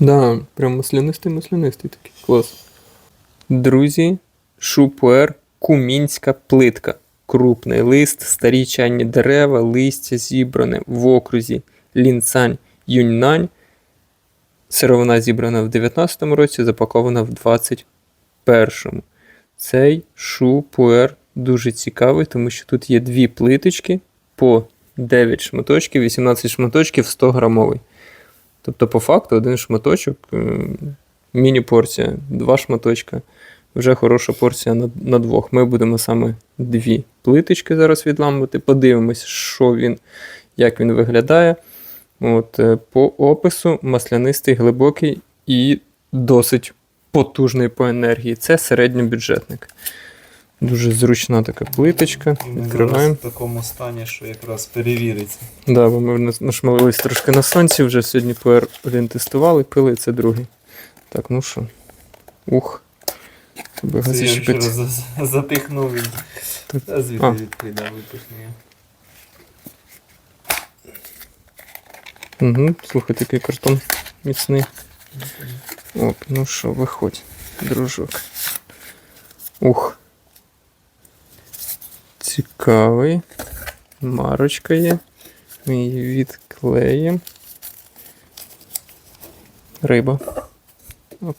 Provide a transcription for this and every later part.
Да, прям маслянистий, маслянистий такий. Клас. Друзі, шупуер кумінська плитка. Крупний лист, старі чайні дерева, листя зібране в окрузі Лінцань Юньнань. Сировина зібрана в 19-му році, запакована в 21-му. Цей шупуер дуже цікавий, тому що тут є дві плиточки по 9 шматочків, 18 шматочків 100 грамовий. Тобто, по факту, один шматочок, е, міні-порція, два шматочка. Вже хороша порція на, на двох. Ми будемо саме дві плиточки зараз відламувати. Подивимось, що він, як він виглядає. От, е, по опису маслянистий, глибокий і досить потужний по енергії. Це середньобюджетник. Дуже зручна така плиточка. Ми Відкриваємо. в такому стані, що якраз перевіриться. Да, бо ми нашмалились трошки на сонці, вже сьогодні пр один тестували, пили, це другий. Так, ну що. Ух. Тебе Це я газичка. вчора за- за- запихнув і Так. а звідти відкидав, випихну. Угу, слухай, такий картон міцний. Оп, ну що, виходь, дружок. Ух. Цікавий. Марочка є. Ми її відклеїмо. Риба. Оп.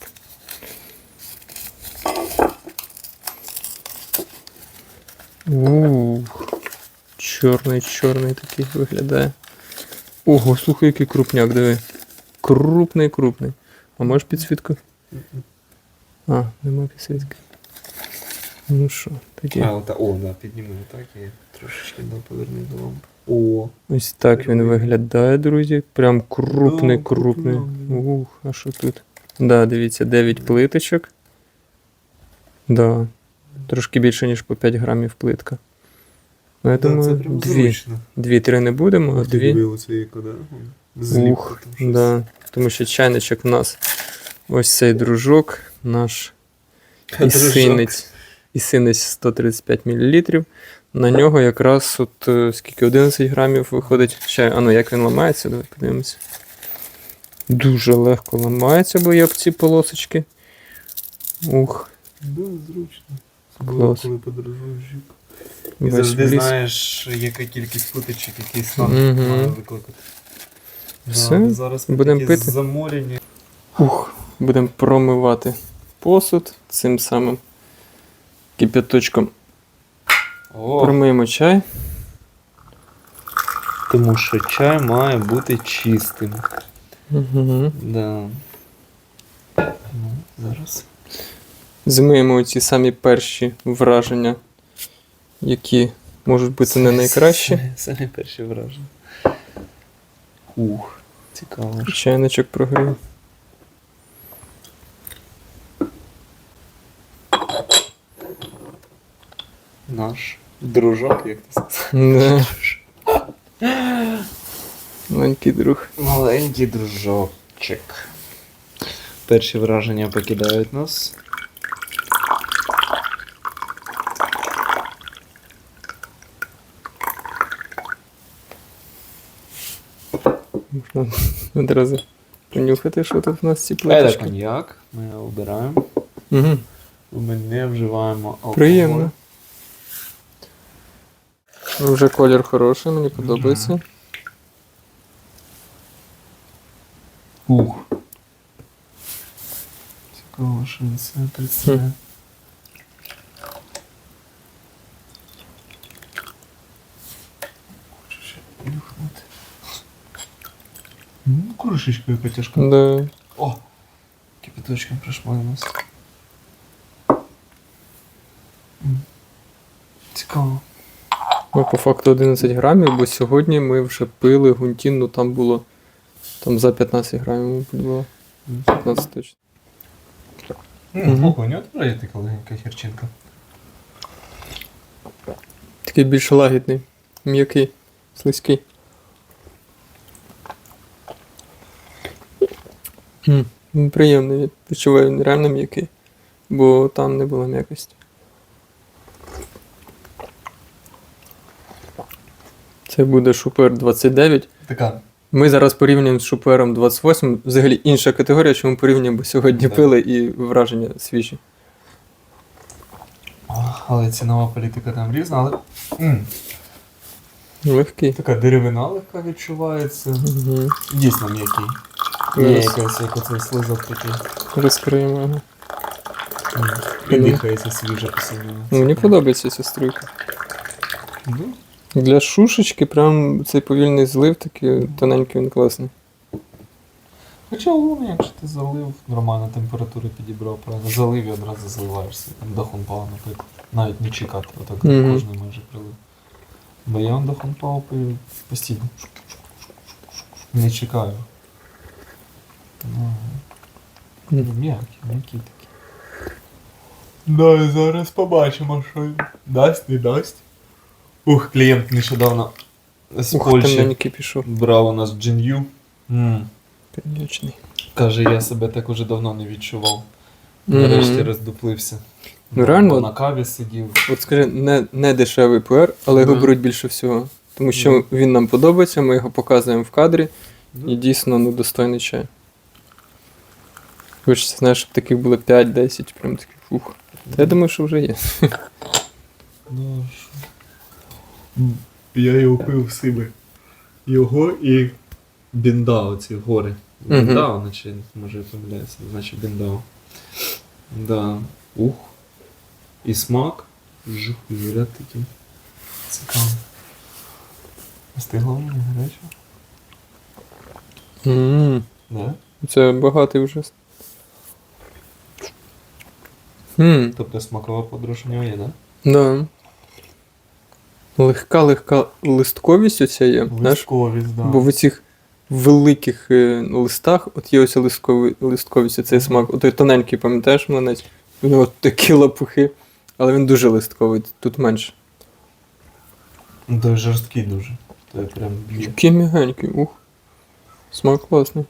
Ух. Чорний, чорний такий виглядає. Ого, слухай, який крупняк, диви. Крупний, крупний. А можеш підсвітку? А, нема підсвітки. Ну що, тоді. А, ота, о, да, підніми отак і трошечки да, поверни до лампи. О, Ось так він виглядає, друзі. Прям крупний, Да, крупний. крупний. Ух, а що тут? Да, дивіться, 9 плиточок. Да. Трошки більше, ніж по 5 грамів плитка. Ну, я да, думаю, це прям дві. зручно. Дві-три не будемо, а дві. диви, оце яка, да? Зліпка Ух, там щось. да. Тому що чайничок у нас ось цей дружок, наш Дружок. Ісинець, ісинець 135 мл. На нього якраз от е, скільки 11 грамів виходить чай. А ну як він ламається, давай подивимося. Дуже легко ламається, бо є об ці полосочки. Ух, Да, зручно. Клас. Коли подорожуєш. І завжди вліз. знаєш, яка кількість плиточок, який стан Мгм. має викликати. Все, Да, зараз будемо пити. заморені. Ух, будемо промивати посуд цим самим кип'яточком. О, Промиємо чай. тому що чай має бути чистим. Угу. Да. Ну, зараз. Змиємо ці самі перші враження, які можуть бути не найкращі. Самі перші враження. Ух, цікаво. Чайничок прогрів. Наш дружок, як ти сказав. Маленький друг. Маленький дружочок. Перші враження покидають нас. Можна одразу понюхати, що тут в нас ці Це плиточки. коньяк. Ми його обираємо. Угу. Ми не вживаємо алкоголь. Приємно. Ну, Вже колір хороший, мені подобається. Ух. Цікаво, що він це представляє. Хочу ще нюхнути. Ну, кружечка яка тяжка. Да. О! Кипяточком пришмалилось. М. Цікаво. Ну, по факту 11 грамів, бо сьогодні ми вже пили гунтін, ну там було там за 15 грамів було. 15 точно. Слухай, у нього теж є така легенька гірчинка. Такий більш лагідний, м'який, слизький. Ну, Приємний, відчуваю, він реально м'який, бо там не було м'якості. Це буде шупер 29. Така Ми зараз порівнюємо з шупером 28. Взагалі інша категорія, чому порівнюємо, бо сьогодні Так. пили і враження свіжі. Але цінова політика там різна, але. м, Легкий. Така деревина легка відчувається. Угу. Дійсно м'який. Є якийсь як оцей слизок такий. розкриємо його. М, І Ну. дихається свіже посильно. Мені подобається ця струйка. Ну, Для шушечки прям цей повільний злив такий тоненький, він класний. Хоча воно, якщо ти залив, нормальну температуру підібрав, правильно, залив і одразу заливаєшся. Там до хунпау, наприклад. Навіть не чекати, отак Мгм. кожний майже прилив. Бо я до хунпау пив постійно. Не чекаю. Ну, Мгм. м'який, м'який такий. Да, і зараз побачимо, що дасть, не дасть. Ух, клієнт нещодавно з Ух, Польщі темненький пішов. брав у нас джин'ю. М. Конечний. Каже, я себе так уже давно не відчував. Мгм. Нарешті роздуплився. Ну, реально? Бо на каві сидів. От скажи, не, не дешевий пуер, але його Мгм. беруть більше всього. Тому що Мгм. він нам подобається, ми його показуємо в кадрі, Ну. і дійсно ну, достойний чай. Хочеться, знаєш, щоб таких було 5-10, прям таких фух. Та я думаю, що вже є. Ну, що? Я його пив в себе. Його і Біндао, ці гори. Мгм. Біндао, наче, може я помиляюся, наче Біндао. Да. Ух. І смак. Жух, заряд такий. Цікаво. Стигло мені гаряче? М, Да? Це багатий вже. Хм, Тобто смакова подорож у нього є, да? да. Легка, легка листковість оця є. Знаєш? Листковість, да. Бо в цих великих е, листах, от є оця листкові, листковість, цей смак. От той тоненький, пам'ятаєш млинець? У нього такі лапухи, але він дуже листковий, тут менше. Ну, той жорсткий дуже. Той прям б'є. Який м'ягенький, ух. Смак класний.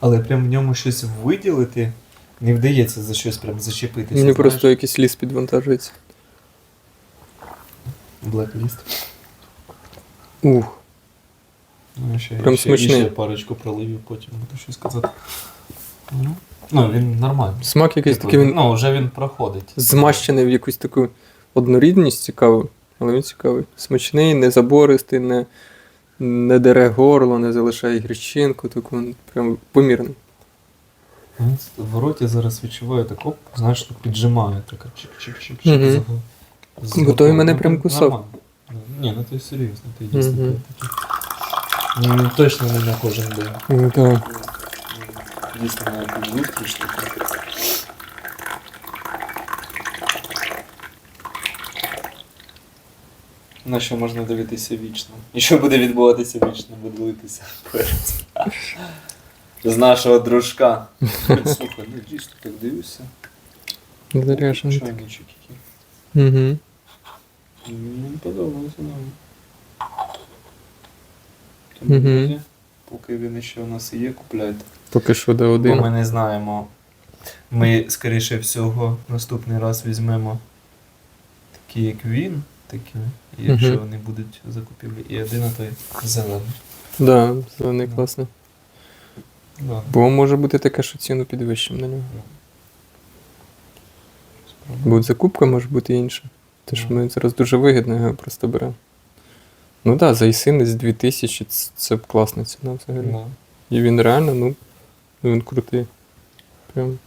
Але прям в ньому щось виділити не вдається за щось прям зачепитися. Мені знаєш. просто якийсь ліс підвантажується. Блекліст. Ух. Ну, ще, Прям ще, смачний. Ще парочку проливів, потім буду щось казати. Ну, ну він нормальний. Смак якийсь Типу, такий він Ну, вже він проходить. змащений в якусь таку однорідність цікаву, але він цікавий. Смачний, не забористий, не, не дере горло, не залишає гречинку, таку він прям помірний. Ну, В роті зараз відчуваю так, оп, знаєш, так піджимає, така чик-чик-чик. Мгм. заг- заг- Бо той мене ну, прям кусав. нормально. Ні, ну ти серйозно, ти дійсно такий. Ну, точно не на кожен день. Ну, так. Дійсно на зустріч таку. На що можна дивитися вічно? І що буде відбуватися вічно, буде дивитися перець. З нашого дружка. Слухай, ну дійсно так дивишся. Чайничок який. Угу. Мені подобається нам. Мгм. Тому, поки він ще у нас є, купляйте. Поки що до Бо один. ми не знаємо. Ми, скоріше всього, наступний раз візьмемо такі, як він, такі, і якщо Мгм. вони будуть закупівлі. І один, а той зелений. Да, зелений Да. Да. Бо може бути таке, що ціну підвищимо на нього. Бо закупка може бути інша. Що ми зараз дуже вигідно його просто беремо. Ну так, да, за Ісини 2000 це, це класна ціна взагалі. Да. І він реально, ну, ну, він крутий. Прям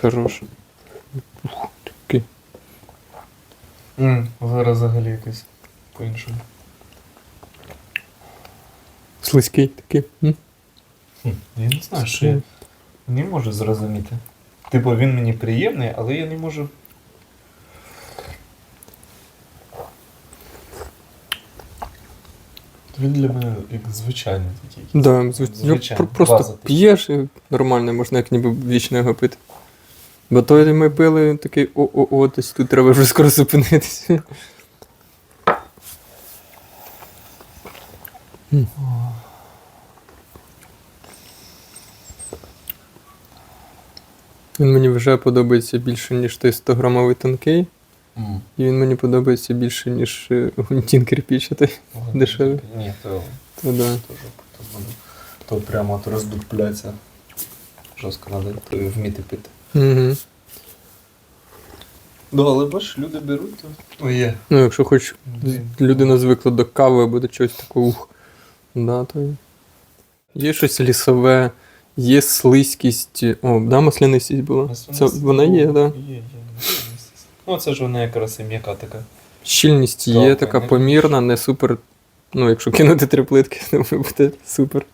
хороший. Ух, такий. М, Зараз взагалі якось по-іншому. Слизький такий. М? Хм, Я не знаю, що я не можу зрозуміти. Типу, він мені приємний, але я не можу. Він для мене як звичайний такий. Да, зв- Звичайно, про- просто база така. п'єш і нормально, можна як ніби вічно його пити. Бо той ми пили такий о-о-о, десь тут треба вже скоро зупинитися. Він мені вже подобається більше, ніж той 100 грамовий тонкий. І він мені подобається більше, ніж е, гунтін кирпічатий. Дешевий. Ні, то, То да. то, то, то прямо от роздупляться. Жорстко треба вміти пити. Угу. Ну, але бач, люди беруть, то. О, є. Ну, якщо хоч людина звикла до кави або до чогось такого, ух. Да, то є. є щось лісове, є слизькість. О, да, маслянистість була. Це, вона є, так. Да. Є, є. Ну, це ж вона якраз і м'яка така. Щільність є така не? помірна, не супер. Ну, якщо кинути три плитки, то буде супер.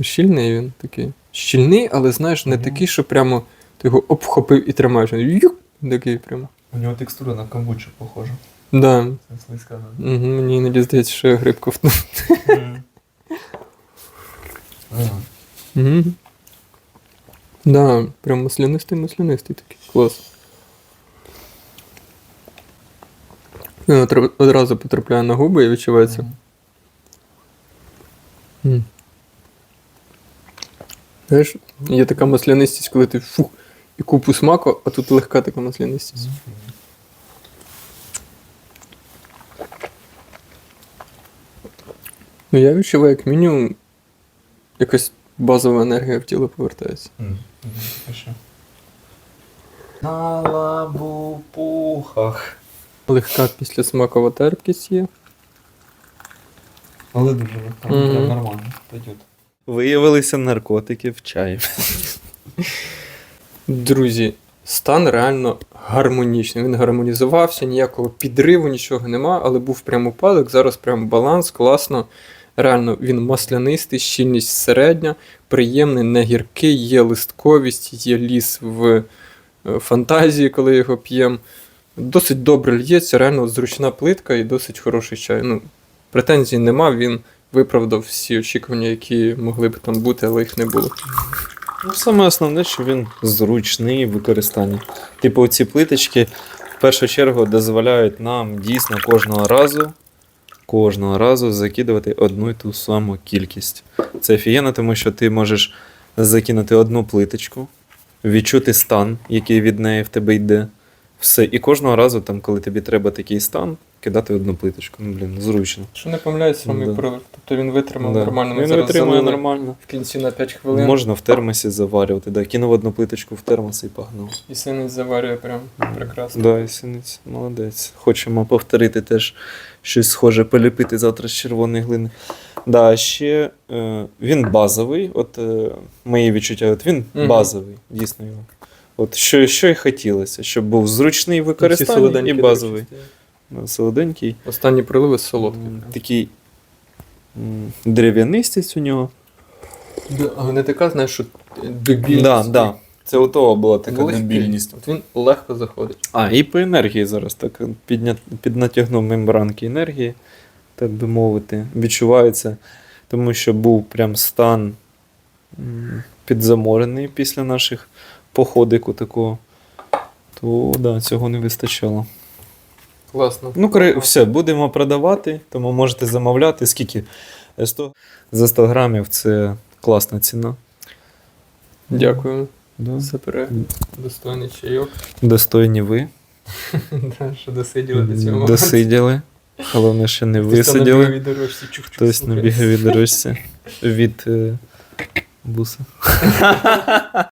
Щільний він такий. Щільний, але знаєш, не Мгм. такий, що прямо ти його обхопив і тримаєш. Він юк, такий прямо. У нього текстура на камбучу похожа. Да. Це слизька. Угу, мені іноді здається, що я гриб ковтнув. Угу. Да, прям маслянистий, маслянистий такий. Клас. Він одразу потрапляє на губи і відчувається. М. Знаєш, є така маслянистість, коли ти фух, і купу смаку, а тут легка така маслянистість. Ну, я відчуваю, як мінімум, якась базова енергія в тіло повертається. На лабупухах. Легка після смакова терпкість є. Але дуже легко, Мгм. прям нормально. Пойдет. Виявилися наркотики в чаї. Друзі, стан реально гармонічний. Він гармонізувався, ніякого підриву, нічого нема, але був прям упадок. Зараз прям баланс, класно. Реально, він маслянистий, щільність середня, приємний, не гіркий, є листковість, є ліс в е, фантазії, коли його п'ємо. Досить добре лється, реально зручна плитка і досить хороший чай. Ну, претензій нема, він виправдав всі очікування, які могли б там бути, але їх не було. Ну, саме основне, що він зручний в використанні. Типу, ці плиточки в першу чергу дозволяють нам дійсно кожного разу, кожного разу закидувати одну і ту саму кількість. Це офігенно, тому що ти можеш закинути одну плиточку, відчути стан, який від неї в тебе йде. Все. І кожного разу, там, коли тобі треба такий стан, кидати одну плиточку. Ну, блін, зручно. Що не помиляюсь, саме Да. пролив. Тобто він витримав Да. нормально. Ми Він зараз витримує залили нормально. в кінці на 5 хвилин. Можна в термосі заварювати. Да. Кинув одну плиточку в термос і погнав. І синець заварює прям прекрасно. Да, і синиць, молодець. Хочемо повторити теж щось схоже, поліпити завтра з червоної глини. Да, ще е, він базовий, от е, мої відчуття, от він Мгм. базовий, дійсно його. От що, що й хотілося, щоб був зручний в Всі використанні солоденькі, і до базовий. речі, Да, Солоденький. Останні приливи солодкі. Такий м, древ'янистість у нього. Але не така, знаєш, що дебільність. Да, да. Це у того була така Легкий. дебільність. От він легко заходить. А, і по енергії зараз так підня... піднатягнув мембранки енергії, так би мовити, відчувається, тому що був прям стан підзаморений після наших походику такого. То да, цього не вистачало. Класно. Ну, кори- все, будемо продавати, тому можете замовляти. Скільки? Е, 100... За 100 грамів це класна ціна. Дякую Да. за перегляд. Достойний чайок. Достойні ви. Да, що досиділи до цього. Досиділи. Головне, що не висиділи. Хтось на дорожці чух-чух Хтось на слухає. біговій дорожці від е, буса.